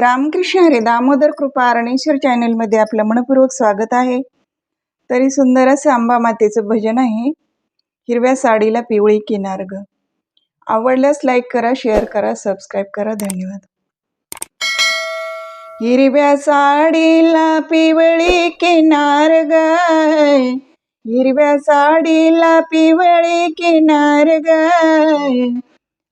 रामकृष्ण हरे दामोदर कृपा अरणेश्वर चॅनलमध्ये आपलं मनपूर्वक स्वागत आहे. तरी सुंदर असं आंबा मातेचं भजन आहे. हिरव्या साडीला पिवळी किनार ग. आवडल्यास लाईक करा शेअर करा सबस्क्राईब करा. धन्यवाद. हिरव्या साडीला पिवळी किनार ग. हिरव्या साडीला पिवळी किनार ग.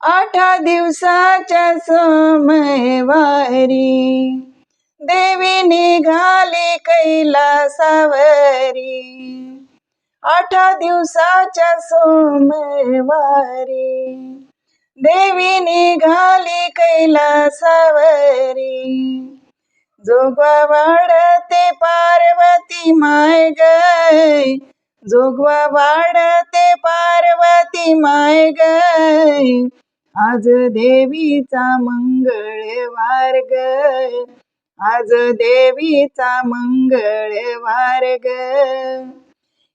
आठा दिवसाच्या सोमवारी देवी निघाली कैलासावरी. आठा दिवसाच्या सोमवारी देवी निघाली कैलासावरी. जोगवा वाढते पार्वती माय गय. जोगवा वाढते पार्वती माय गय. आज देवीचा मंगळवार ग आज देवीचा मंगळवार ग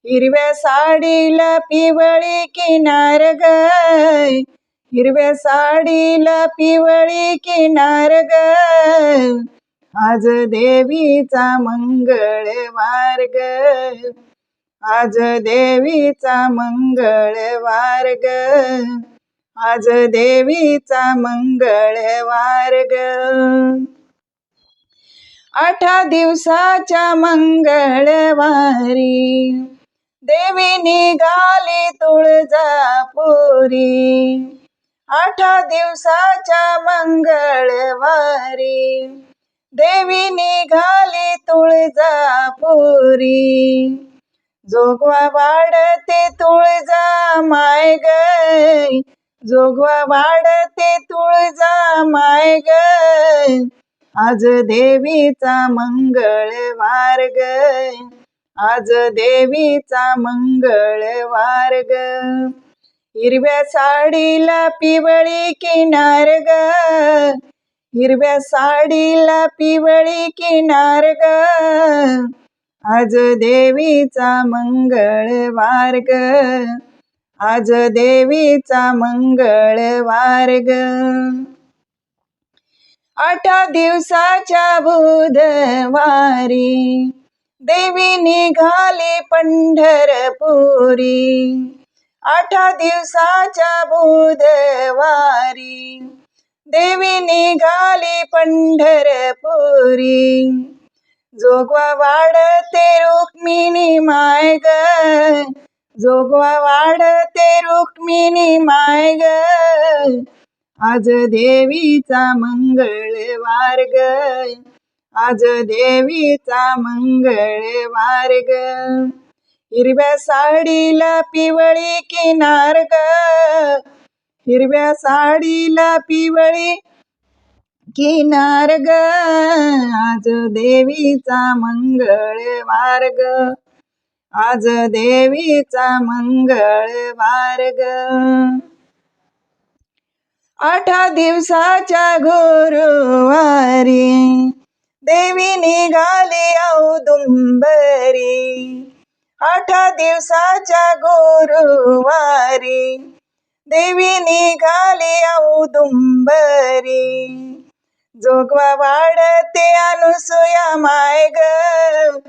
हिरव्या साडीला पिवळी किनार ग हिरव्या साडीला पिवळी किनार ग आज देवीचा मंगळवार ग आज देवीचा मंगळवार ग आज देवीचा मंगळवार ग आठा दिवसाच्या मंगळवारी देवी निघाली तुळजापुरी. आठा दिवसाच्या मंगळवारी देवी निघाली तुळजापुरी. जोगवा वाढते तुळजा माय गई जोगवा वाढते तुळजा माय ग. आज देवीचा मंगळ ग आज देवीचा मंगळ ग हिरव्या साडीला पिवळी किनार ग. हिरव्या साडीला पिवळी किनार ग. आज देवीचा मंगळ ग आज देवीचा मंगळवार ग. आठा दिवसाच्या बुधवारी देवी निघाली पंढरपुरी. आठा दिवसाच्या बुधवारी देवी निघाली पंढरपुरी. जोगवा वाढते रुक्मिणी माय ग. जोगवा वाढते रुक्मिणी माय ग आज देवीचा मंगळ ग आज देवीचा मंगळ ग हिरव्या साडीला पिवळी किनार ग. हिरव्या साडीला पिवळी किनार ग. आज देवीचा मंगळ ग आज देवीचा मंगळ मार्ग आठा दिवसाच्या गुरुवारी देवी निघाली औदुंबरी आठा दिवसाच्या गुरुवारी देवी निघाली औदुंबरी जोगवा वाढते अनुसुया माय ग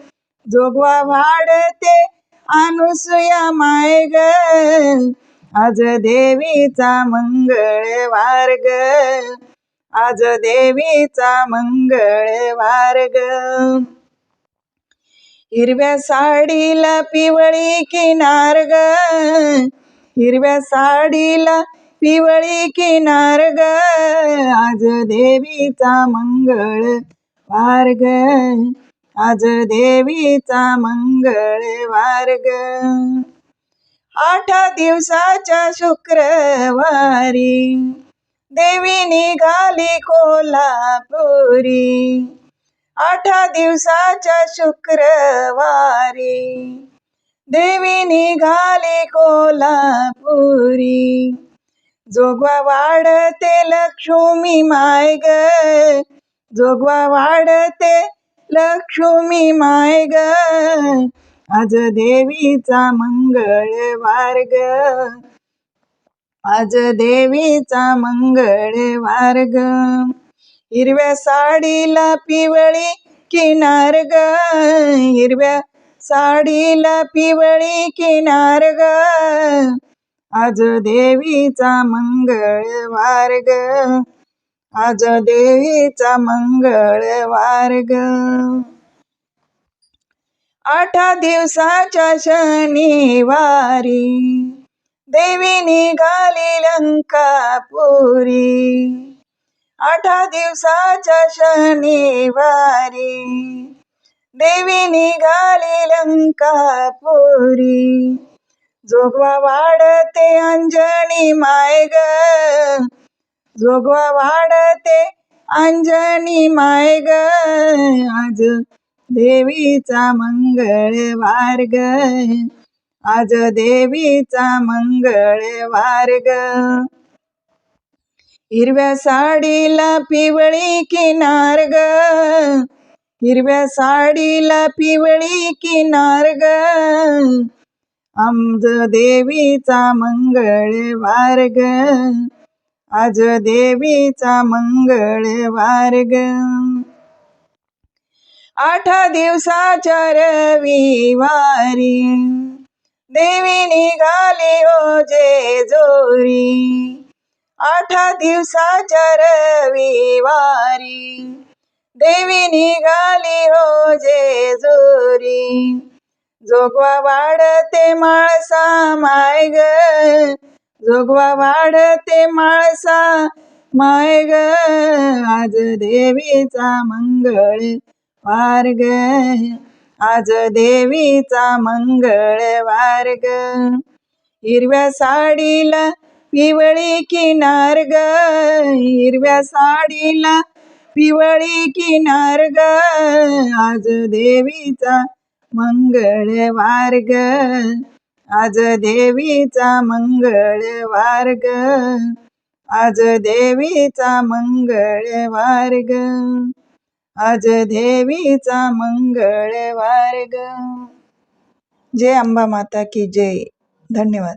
जोगवा वाढते अनुसुया माय ग आज देवीचा मंगळवार ग आज देवीचा मंगळवार ग हिरव्या साडीला पिवळी किनार ग हिरव्या साडीला पिवळी किनार ग आज देवीचा मंगळ वार ग आज देवीचा मंगळवार ग. आठ दिवसाच्या शुक्रवारी देवी निघाली कोल्हापुरी. आठ दिवसाच्या शुक्रवारी देवी निघाली कोल्हापुरी. जोगवा वाढते लक्ष्मी माय ग. जोगवा वाढते लक्ष्मी माय ग आज देवीचा मंगळवार ग आज देवीचा मंगळवार ग हिरव्या साडीला पिवळी किनार ग हिरव्या साडीला पिवळी किनार ग आज देवीचा मंगळवार ग आज देवीचा मंगळवार ग आठा दिवसाच्या शनिवारी देवी निघाली लंकापुरी. आठा दिवसाच्या शनिवारी देवी निघाली लंकापुरी. जोगवा वाढते अंजनी माय ग जोगवा वाढते. अंजनी माय ग आज देवीचा मंगळवार ग आज देवीचा मंगळवार ग हिरव्या साडीला पिवळी किनार ग हिरव्या साडीला पिवळी किनार ग आमज देवीचा मंगळ ग आज देवीचा मंगळवार ग आठ दिवसाच्या रविवारी देवी निघाली हो जे जोरी आठ दिवसाच्या रविवारी देवी निघाली हो जे जोरी जोगवा वाढते माळसा माय ग जोगवा वाढते माळसा. माय ग आज देवीचा मंगळ. वार ग आज देवीचा मंगळ. वार ग. हिरव्या साडीला पिवळी किनार ग. हिरव्या साडीला पिवळी किनार ग. आज देवीचा मंगळ. ग. आज देवीचा मंगळवार ग आज देवीचा मंगळवार ग आज देवीचा मंगळवार ग जय अंबा माता की जय. धन्यवाद.